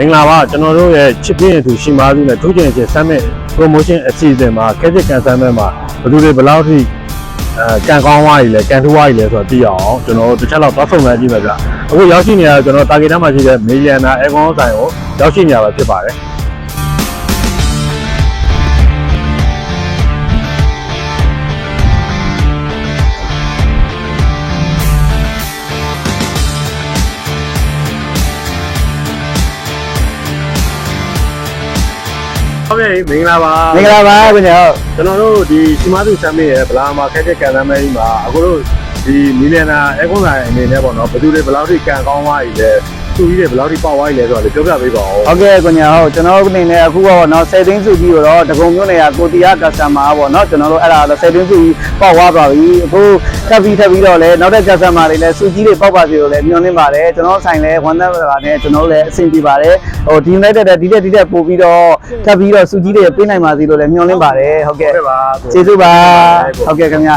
မင်္ဂလာပါကျွန်တော်တို့ရဲ့ချစ်ပြင်းသူရှိမားစုနဲ့ထိုးကျင်ချင်းစမ်းမဲ့ promotion အစီအစဉ်မှာခက်ချစ်ကန်စမ်းမဲ့မှာဘယ်သူတွေဘယ်လောက်ထိအဲကန်ကောင်းသွားပြီလဲကန်ထိုးသွားပြီလဲဆိုတော့သိရအောင်ကျွန်တော်တို့တစ်ချက်လောက်သွားဆုံမှန်းကြည့်မယ်ဗျအခုရောက်ရှိနေတာကျွန်တော်တာဂီတာမှာရှိတဲ့မီလီယံနာအဲကွန်ဆိုင်ကိုရောက်ရှိနေတာပဲဖြစ်ပါတယ် ဟုတ်ပြီမင်္ဂလာပါမင်္ဂလာပါခင်ဗျာဟုတ်ကျွန်တော်တို့ဒီစီမားသူဆမ်မေရဲ့ဗလာမှာခက်တဲ့ကန်သမ်းမဲကြီးမှာအခုတို့ဒီမီလီယံနာအဲကွန်ဆိုင်အနေနဲ့ပေါ့နော်ဘယ်သူတွေဘယ်လောက်ထိကန်ကောင်းသွားပြီလဲ စုကြီးတွေဘယ်လောက်ထိပါဝါကြီးလဲဆိုတော့ပြောပြပေးပါဦးဟုတ်ကဲ့ကိုညာဟုတ်ကျွန်တော်တို့အနေနဲ့အခုကတော့နော်ဆယ်သိန်းစုကြီးကိုတော့ဒဂုံမြို့နယ်ကကိုတီယာကစတမာပေါ့နော်ကျွန်တော်တို့အဲ့ဒါတော့ဆယ်သိန်းစုကြီးပေါက်ဝါပါပြီအခုထပ်ပြီးထပ်ပြီးတော့လည်းနောက်တဲ့ကစတမာတွေလည်းစုကြီးတွေပေါက်ပါစေလို့လည်းမျှော်လင့်ပါတယ်ကျွန်တော်ဆိုင်လည်းဝန်သက်ပါနဲ့ကျွန်တော်လည်းအဆင်ပြေပါတယ်ဟိုဒီလိုက်တဲ့ဒီတဲ့ဒီတဲ့ပို့ပြီးတော့ထပ်ပြီးတော့စုကြီးတွေပေးနိုင်ပါစေလို့လည်းမျှော်လင့်ပါတယ်ဟုတ်ကဲ့ကျေးဇူးပါဟုတ်ကဲ့ခင်ဗျာ